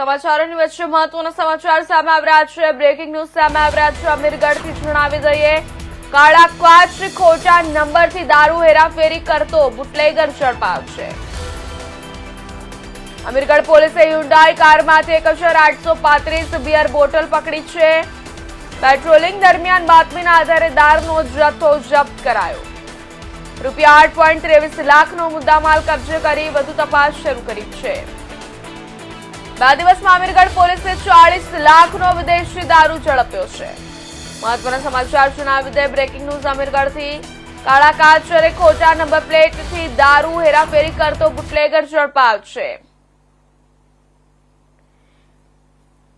સમાચારોની વચ્ચે મહત્વના સમાચાર સામે આવ્યા છે. બ્રેકિંગ ન્યૂઝ સામે આવ્યા છે. અમીરગઢથી જણાવી દઈએ, કાળા કાચ ખોટા નંબરથી દારૂ હેરાફેરી કરતો બુટલેગર ઝડપાયો છે. અમીરગઢ પોલીસે યુન્ડાઈ કારમાંથી એક હજાર આઠસો પાંત્રીસ બિયર બોટલ પકડી છે. પેટ્રોલિંગ દરમિયાન બાતમીના આધારે દારૂનો જથ્થો જપ્ત કરાયો. રૂપિયા આઠ પોઈન્ટ ત્રેવીસ લાખનો મુદ્દામાલ કબજે કરી વધુ તપાસ શરૂ કરી છે. બે દિવસમાં અમીરગઢ પોલીસે ચાળીસ લાખનો વિદેશી દારૂ ઝડપ્યો છે. મહત્વના સમાચાર જણાવી બ્રેકિંગ ન્યૂઝ અમીરગઢથી. કાળા કાચરે ખોટા નંબર પ્લેટથી દારૂ હેરાફેરી કરતો બુટલેગર ઝડપાયો છે.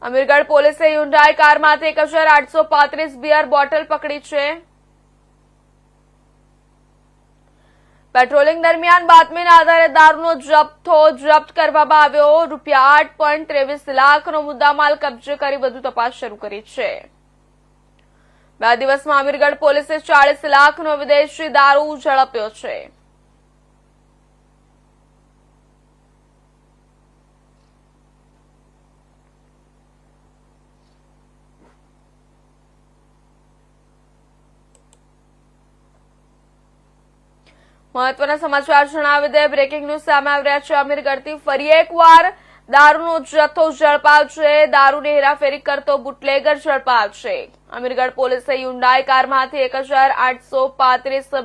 અમીરગઢ પોલીસે યુન્ડાઈ કારમાંથી એક હજાર આઠસો પાંત્રીસ બિયર બોટલ પકડી છે. પેટ્રોલિંગ દરમિયાન બાતમીના આધારે દારૂનો જથ્થો જપ્ત કરવામાં આવ્યો. રૂપિયા આઠ પોઈન્ટ ત્રેવીસ લાખનો મુદ્દામાલ કબજે કરી વધુ તપાસ શરૂ કરી છે. બે દિવસમાં અમીરગઢ પોલીસે ચાળીસ લાખનો વિદેશી દારૂ ઝડપ્યો છે. મહત્વના સમાચાર જણાવી દે. બ્રેકિંગ ન્યૂઝ સામે આવી છે. અમીરગઢથી ફરી એકવાર દારૂનો જથ્થો ઝડપાયો છે. દારૂની હેરાફેરી કરતો બુટલેગર ઝડપાયો છે. અમીરગઢ પોલીસે યુન્ડાઈ કારમાંથી એક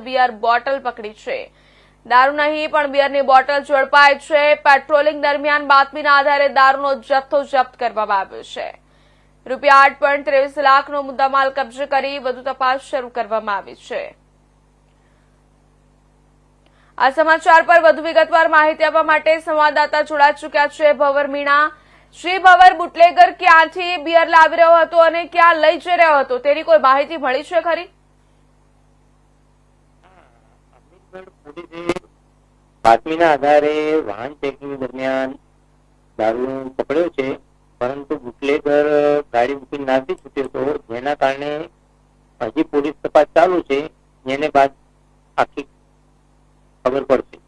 બિયર બોટલ પકડી છે. દારૂ નહીં, પણ બિયરની બોટલ ઝડપાય છે. પેટ્રોલિંગ દરમિયાન બાતમીના આધારે દારૂનો જથ્થો જપ્ત કરવામાં આવ્યો છે. રૂપિયા આઠ પોઈન્ટ ત્રેવીસ લાખનો મુદ્દામાલ કબજે કરી વધુ તપાસ શરૂ કરવામાં આવી છે. આ સમાચાર પર વધુ વિગતવાર માહિતી આપવા માટે સંવાદદાતા જોડાઈ ચૂક્યા છે ભવર મીણા. શ્રી ભવર બુટલેગર ક્યાંથી બિયર લાવી રહ્યો હતો અને ક્યાં લઈ જઈ રહ્યો હતો? તેની કોઈ માહિતી મળી છે ખરી? બાતમીના આધારે વાહન ચેકિંગ દરમિયાન દારૂ પકડ્યો છે, પરંતુ બુટલેગર ગાડી બુકિંગ નાસી છૂટ્યો હતો. જેના કારણે હજી પોલીસ તપાસ ચાલુ છે. જેને બાદ આખી ખબર પડશે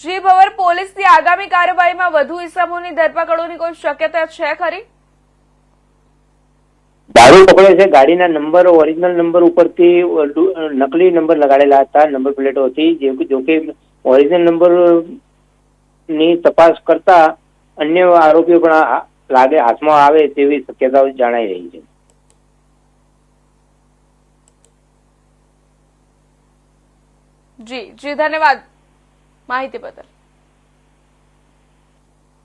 શ્રી ભવર પોલીસની આગામી કાર્યવાહીમાં વધુ ઇસમોની ધરપકડોની કોઈ શક્યતા છે ખરી? દારૂ પકડ્યો છે. ગાડીના નંબર ઓરિજિનલ નંબર ઉપરથી નકલી નંબર લગાડેલા હતા. નંબર પ્લેટો હતી જોકે જો કે ઓરિજિનલ નંબરની તપાસ કરતા અન્ય આરોપીઓ પણ લાગે હાથમાં આવે તેવી શક્યતાઓ જણાઈ રહી છે. જી જી, ધન્યવાદ માહિતી બદલ.